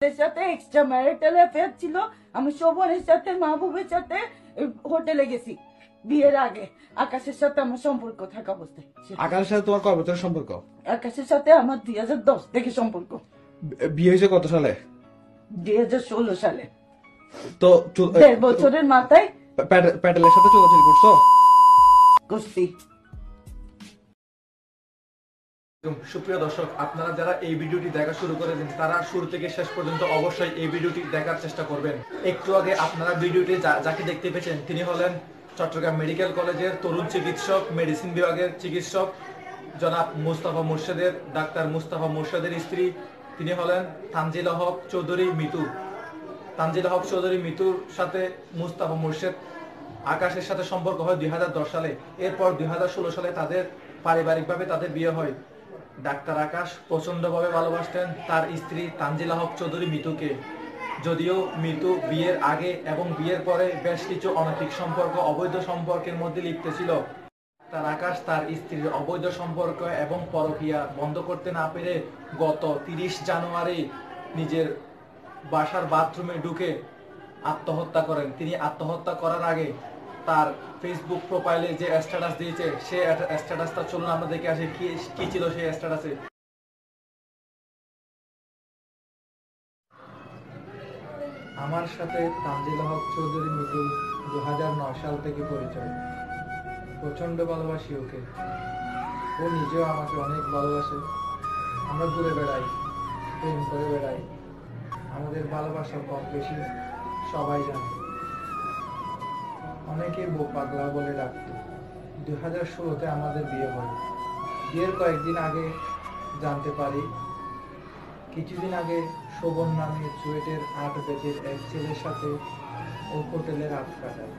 এর সাথে extra marital affair ছিল। আমি শোভনের সাথে মাহবুবের সাথে হোটেলে গেছি বিয়ের আগে। আকাশের সাথে আমার সম্পর্ক থাকা অবস্থায়। আকাশের সাথে তোমার কয় বছরের সম্পর্ক? আকাশের সাথে আমার দুই হাজার দশ থেকে সম্পর্ক। বিয়ে হয়েছে কত সালে? দুই হাজার ষোলো সালে। তো দেড় বছরের মাথায় প্যাট- প্যাটেলের সাথে চলাচল করছ? কুস্তি সুপ্রিয় দর্শক, আপনারা যারা এই ভিডিওটি দেখা শুরু করেছেন, তারা শুরু থেকে শেষ পর্যন্ত অবশ্যই এই ভিডিওটি দেখার চেষ্টা করবেন। একটু আগে আপনারা ভিডিওটি যাকে দেখতে পেয়েছেন, তিনি হলেন চট্টগ্রাম মেডিকেল কলেজের তরুণ চিকিৎসক, মেডিসিন বিভাগের চিকিৎসক, জনাব মুস্তাফা মুর্শেদের, ডাক্তার মুস্তাফা মুর্শেদের স্ত্রী, তিনি হলেন তানজিলা হক চৌধুরী মিতু। তানজিলা হক চৌধুরী মিতুর সাথে মুস্তাফা মুর্শেদ আকাশের সাথে সম্পর্ক হয় দুই হাজার দশ সালে। এরপর দুই হাজার ষোলো সালে তাদের পারিবারিকভাবে তাদের বিয়ে হয়। ডাক্তার আকাশ প্রচন্ডভাবে ভালোবাসতেন তার স্ত্রী তানজিলা হক চৌধুরী মিতুকে। যদিও মিতু বিয়ের আগে এবং বিয়ের পরে বেশ কিছু অনৈতিক সম্পর্ক, অবৈধ সম্পর্কের মধ্যে লিপ্ত ছিল। তার আকাশ তার স্ত্রীর অবৈধ সম্পর্ক এবং পরকিয়া বন্ধ করতে না পেরে গত তিরিশ জানুয়ারি নিজের বাসার বাথরুমে ঢুকে আত্মহত্যা করেন। তিনি আত্মহত্যা করার আগে তার ফেসবুক প্রোফাইলে যে স্ট্যাটাস দিয়েছে, সে স্ট্যাটাসটা চলুন আমরা দেখে আসি, কি ছিল সেই স্ট্যাটাসে আমার সাথে তানজিল হক চৌধুরী মিতু দু সাল থেকে পরিচয়। প্রচণ্ড ভালোবাসি ওকে। ও নিজেও আমাকে অনেক ভালোবাসে। আমরা ঘুরে বেড়াই, প্রেম করে বেড়াই। আমাদের ভালোবাসা কম বেশি সবাই জানে। অনেকে বউ পাগলা বলে ডাকতো। দুই হাজার ষোলোতে আমাদের বিয়ে হয়। বিয়ের কয়েকদিন আগে জানতে পারি, কিছুদিন আগে শোভন নামে চুয়েটের আট বেজের এক ছেলের সাথে ও হোটেলে রাত কাটায়।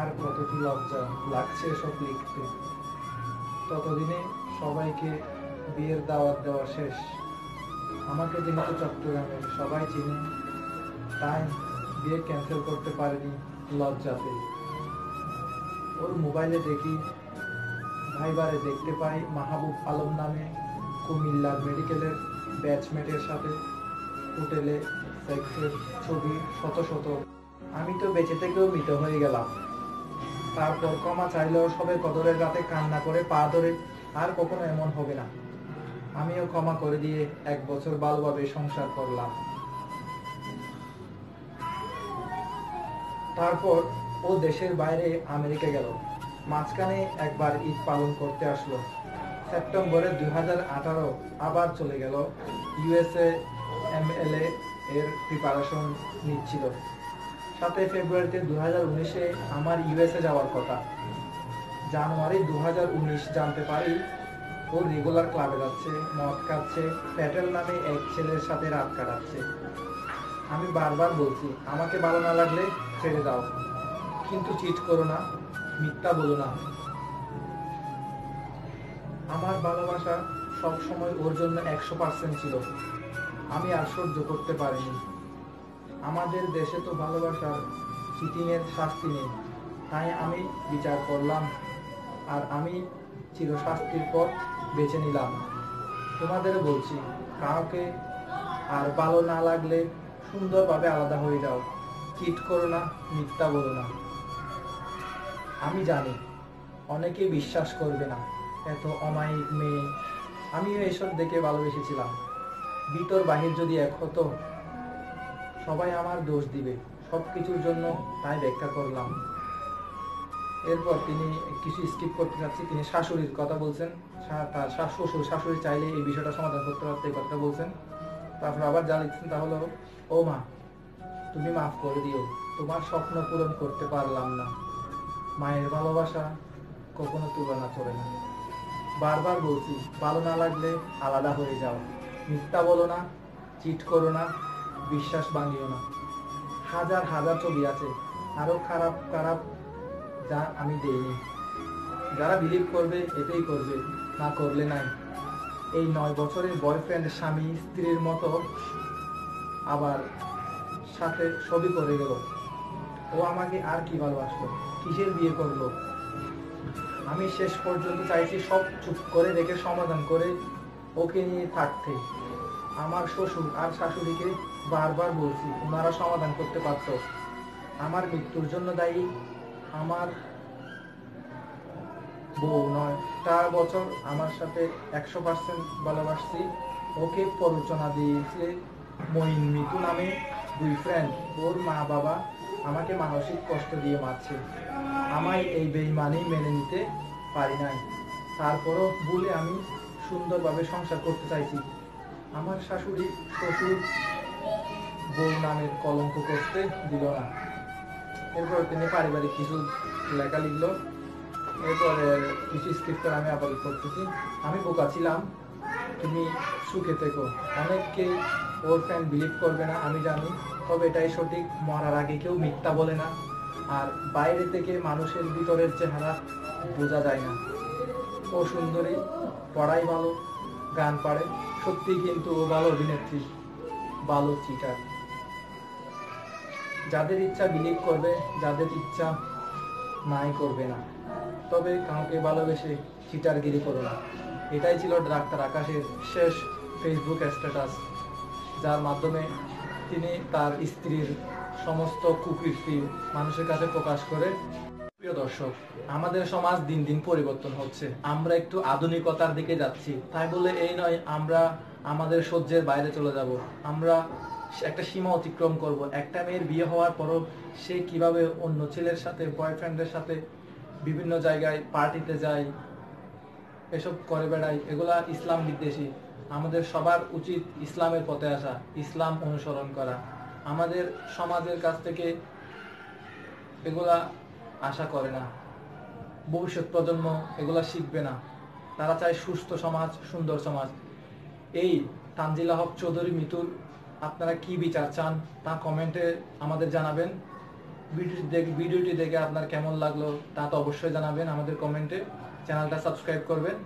আর কত কি লজ্জা লাগছে সব লিখতে। ততদিনে সবাইকে বিয়ের দাওয়াত দেওয়া শেষ। আমাকে যেহেতু চট্টগ্রামের সবাই চিনে, তাই বিয়ে ক্যান্সেল করতে পারিনি লজ্জাতে ওর মোবাইলে দেখি, ভাইবারে দেখতে পাই মাহবুব আলম নামে কুমিল্লা মেডিকেলের ব্যাচমেটের সাথে হোটেলে সেক্সের ছবি শত শত। আমি তো বেঁচে থেকেও মৃত হয়ে গেলাম। তারপর ক্ষমা চাইলেও সবে কদরের রাতে কান্না করে পা ধরে আর কখনো এমন হবে না। আমিও ক্ষমা করে দিয়ে এক বছর ভালোভাবে সংসার করলাম। তারপর ও দেশের বাইরে আমেরিকা গেল। মাঝখানে একবার ঈদ পালন করতে আসলো। সেপ্টেম্বরে দু হাজার আঠারো আবার চলে গেল ইউএসএ এমএলএ এর প্রিপারেশন নিচ্ছিল। সাতই ফেব্রুয়ারিতে দু হাজার উনিশে আমার ইউএসএ যাওয়ার কথা। জানুয়ারি দু হাজার উনিশ জানতে পারি ও রেগুলার ক্লাবে যাচ্ছে, মদ খাচ্ছে প্যাটেল নামে এক ছেলের সাথে রাত কাটাচ্ছে। আমি বারবার বলছি, আমাকে ভালো না লাগলে ছেড়ে দাও। কিন্তু চিট করো না, মিথ্যা বলো না। আমার ভালোবাসা সব সময় ওর জন্য একশো পার্সেন্ট ছিল। আমি আর সহ্য করতে পারিনি। আমাদের দেশে তো ভালোবাসার চিটিংয়ের শাস্তি নেই। তাই আমি বিচার করলাম আর আমি চিরশাস্তির পথ বেছে নিলাম। তোমাদের বলছি, কাউকে আর ভালো না লাগলে সুন্দরভাবে আলাদা হয়ে যাও। চিট করো না, মিথ্যা বলো না। আমি জানি, অনেকে বিশ্বাস করবে না, এত অমায়িক মেয়ে। আমিও এসব দেখে ভালোবেসেছিলাম। ভিতর বাহির যদি এক হতো, সবাই আমার দোষ দিবে। সব কিছুর জন্য তাই ব্যাখ্যা করলাম। এরপর তিনি কিছু স্কিপ করতে চাচ্ছি তিনি শাশুড়ির কথা বলছেন। তার শাশ- শাশুড়ি চাইলে এই বিষয়টা সমাধান করতে পারতে এই কথাটা বলছেন। তারপর আবার যা লিখছেন তা হলো, ও মা, তুমি মাফ করে দিও। তোমার স্বপ্ন পূরণ করতে পারলাম না। মায়ের ভালোবাসা কখনো তুলনা করে না। বারবার বলছি, ভালো না লাগলে আলাদা হয়ে যাও। মিথ্যা বলো না, চিট করো না, বিশ্বাস ভাঙিও না। হাজার হাজার ছবি আছে, আরও খারাপ খারাপ যা আমি দেইনি। যারা বিলিভ করবে এতেই করবে, না করলে নাই। এই নয় বছরের বয়ফ্রেন্ড স্বামী, স্ত্রীর মতো আবার সাথে ছবি করে গেল। ও আমাকে আর কি ভালোবাসলো? কিসের বিয়ে করল? আমি শেষ পর্যন্ত চাইছি সব চুপ করে রেখে সমাধান করে ওকে নিয়ে থাকতে। আমার শ্বশুর আর শাশুড়িকে বারবার বলছি ওনারা সমাধান করতে পারতো। আমার মৃত্যুর জন্য দায়ী আমার বউ নয়। চার বছর আমার সাথে একশো পার্সেন্ট ভালোবাসছি। ওকে প্ররোচনা দিয়েছে মঈন মিতু নামে দুই ফ্রেন্ড ওর মা বাবা আমাকে মানসিক কষ্ট দিয়ে মারছে। আমায় এই বেইমানি মেনে নিতে পারি নাই। তারপরও বলে আমি সুন্দরভাবে সংসার করতে চাইছি। আমার শাশুড়ি, শ্বশুর, বউ নামের কলঙ্ক করতে দিল না। এরপর তিনি পারিবারিক কিছু লেখা লিখলো। এরপরে কিছু স্ক্রিপ্টার আমি আবার করতেছি। আমি বোকা ছিলাম। তুমি সুখে থেকো। অনেককে ওর ফ্যান বিলিভ করবে না, আমি জানি। তবে এটাই সঠিক, মরার আগে কেউ মিথ্যা বলে না। আর বাইরে থেকে মানুষের ভিতরের চেহারা বোঝা যায় না। ও সুন্দরী, পড়াই ভালো, গান পারে, সত্যি কিন্তু ও ভালো অভিনেত্রী, ভালো চিটার। যাদের ইচ্ছা বিলিভ করবে, যাদের ইচ্ছা নাই করবে না। তবে কাউকে ভালোবেসে চিটারগিরি করো না। এটাই ছিল ডাক্তার আকাশের শেষ ফেসবুক স্ট্যাটাস যার মাধ্যমে তিনি তার স্ত্রীর সমস্ত কুকীর্তি মানুষের কাছে প্রকাশ করে। প্রিয় দর্শক, আমাদের সমাজ দিন দিন পরিবর্তন হচ্ছে। আমরা একটু আধুনিকতার দিকে যাচ্ছি। তাই বলে এই নয়, আমরা আমাদের সহ্যের বাইরে চলে যাব। আমরা একটা সীমা অতিক্রম করব। একটা মেয়ের বিয়ে হওয়ার পরও সে কীভাবে অন্য ছেলের সাথে বয়ফ্রেন্ডের সাথে বিভিন্ন জায়গায় পার্টিতে যায়, এসব করে বেড়ায়, এগুলা ইসলাম বিদ্বেষী। আমাদের সবার উচিত ইসলামের পথে আসা, ইসলাম অনুসরণ করা। আমাদের সমাজের কাছ থেকে এগুলা আশা করে না। ভবিষ্যৎ প্রজন্ম এগুলা শিখবে না। তারা চায় সুস্থ সমাজ, সুন্দর সমাজ। এই তানজিলা হক চৌধুরী মিতুর আপনারা কি বিচার চান তা কমেন্টে আমাদের জানাবেন। ভিডিওটি দেখে ভিডিওটি দেখে আপনার কেমন লাগল তা তো অবশ্যই জানাবেন আমাদের কমেন্টে। চ্যানেলটা সাবস্ক্রাইব করবেন।